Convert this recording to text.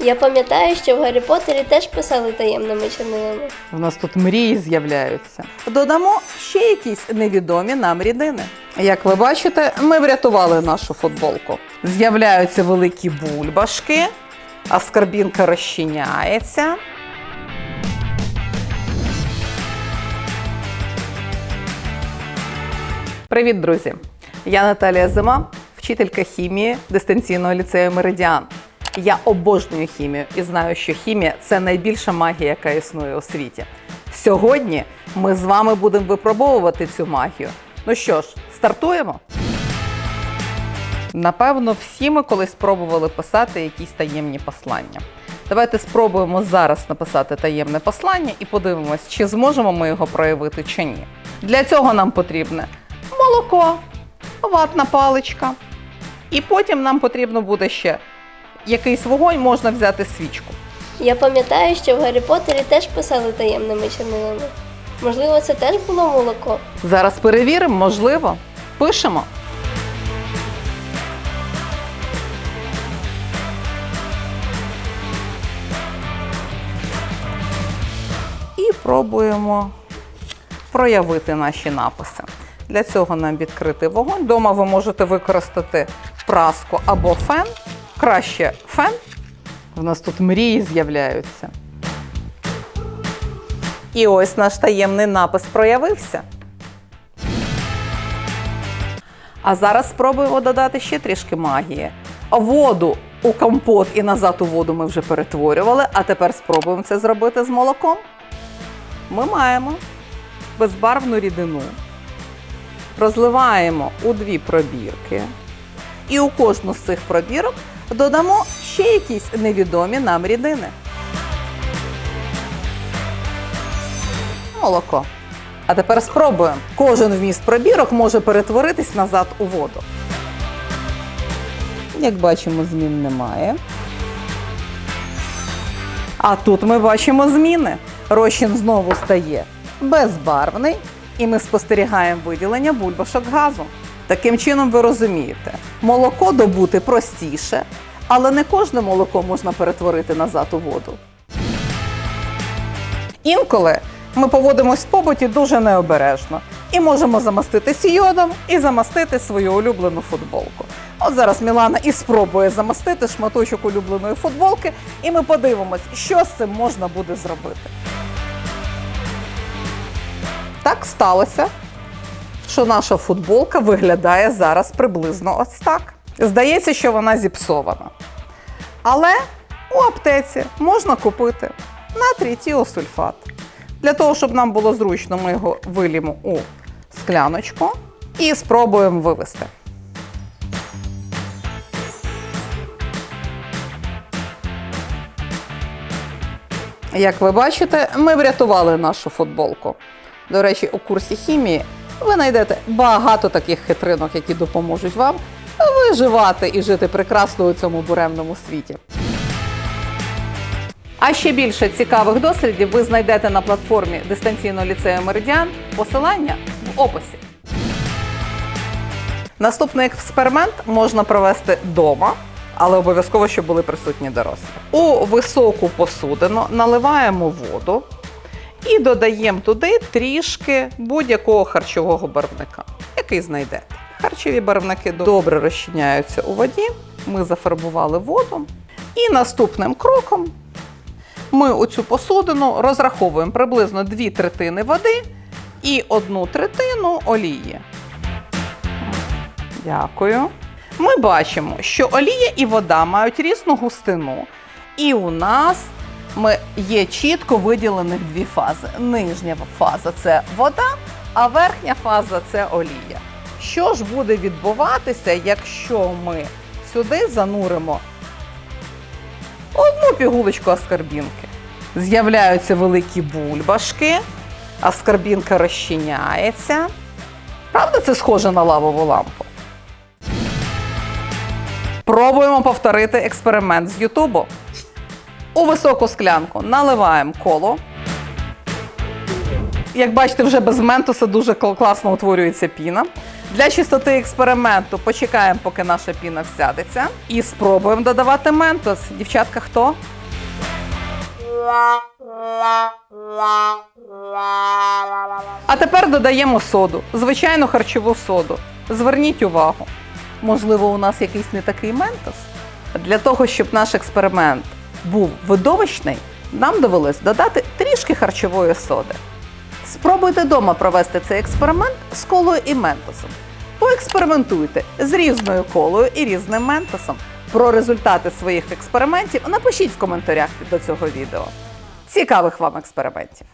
Я пам'ятаю, що в Гаррі Поттері теж писали таємними чернилами. У нас тут мрії з'являються. Додамо ще якісь невідомі нам рідини. Як ви бачите, ми врятували нашу футболку. З'являються великі бульбашки, а скарбінка розчиняється. Привіт, друзі! Я Наталія Зима, вчителька хімії дистанційного ліцею Меридіан. Я обожнюю хімію і знаю, що хімія це найбільша магія, яка існує у світі. Сьогодні ми з вами будемо випробовувати цю магію. Ну що ж, стартуємо? Напевно, всі ми колись спробували писати якісь таємні послання. Давайте спробуємо зараз написати таємне послання і подивимось, чи зможемо ми його проявити чи ні. Для цього нам потрібне молоко, ватна паличка. І потім нам потрібно буде ще якийсь вогонь, можна взяти свічку. Я пам'ятаю, що в Гаррі Поттері теж писали таємними чернилами. Можливо, це теж було молоко. Зараз перевіримо, можливо. Пишемо. І пробуємо проявити наші написи. Для цього нам відкрити вогонь. Дома ви можете використати праску або фен. Краще фен. У нас тут мрії з'являються. І ось наш таємний напис проявився. А зараз спробуємо додати ще трішки магії. Воду у компот і назад у воду ми вже перетворювали, а тепер спробуємо це зробити з молоком. Ми маємо безбарвну рідину, розливаємо у дві пробірки, і у кожну з цих пробірок додамо ще якісь невідомі нам рідини. молоко. А тепер спробуємо. Кожен вміст пробірок може перетворитись назад у воду. Як бачимо, змін немає. А тут ми бачимо зміни. Розчин знову стає безбарвний, і ми спостерігаємо виділення бульбашок газу. Таким чином, ви розумієте, молоко добути простіше, але не кожне молоко можна перетворити назад у воду. Інколи ми поводимось в побуті дуже необережно і можемо замастити йодом і замастити свою улюблену футболку. От зараз Мілана і спробує замастити шматочок улюбленої футболки, і ми подивимось, що з цим можна буде зробити. Так сталося, що наша футболка виглядає зараз приблизно ось так. Здається, що вона зіпсована. Але у аптеці можна купити натрій тіосульфат. Для того, щоб нам було зручно, ми його вилімо у скляночку і спробуємо вивести. Як ви бачите, ми врятували нашу футболку. До речі, у курсі хімії ви знайдете багато таких хитринок, які допоможуть вам виживати і жити прекрасно у цьому буремному світі. А ще більше цікавих дослідів ви знайдете на платформі дистанційного ліцею Меридіан. Посилання в описі. Наступний експеримент можна провести вдома, але обов'язково, щоб були присутні дорослі. У високу посудину наливаємо воду і додаємо туди трішки будь-якого харчового барвника, який знайдете. Харчові барвники добре розчиняються у воді. Ми зафарбували воду. І наступним кроком ми у цю посудину розраховуємо приблизно 2 третини води і одну третину олії. Дякую. Ми бачимо, що олія і вода мають різну густину. І у нас ми є чітко виділених дві фази. Нижня фаза це вода, а верхня фаза це олія. Що ж буде відбуватися, якщо ми сюди зануримо одну пігулочку аскарбінки. З'являються великі бульбашки, аскарбінка розчиняється. Правда, це схоже на лавову лампу? Пробуємо повторити експеримент з Ютубу. У високу склянку наливаємо коло. Як бачите, вже без ментуса дуже класно утворюється піна. Для чистоти експерименту почекаємо, поки наша піна всядеться, і спробуємо додавати ментос. Дівчатка, хто? А тепер додаємо соду, звичайну харчову соду. Зверніть увагу, можливо, у нас якийсь не такий ментос. Для того, щоб наш експеримент був видовищний, нам довелось додати трішки харчової соди. Спробуйте вдома провести цей експеримент з колою і ментосом. Поекспериментуйте з різною колою і різним ментосом. Про результати своїх експериментів напишіть в коментарях до цього відео. Цікавих вам експериментів!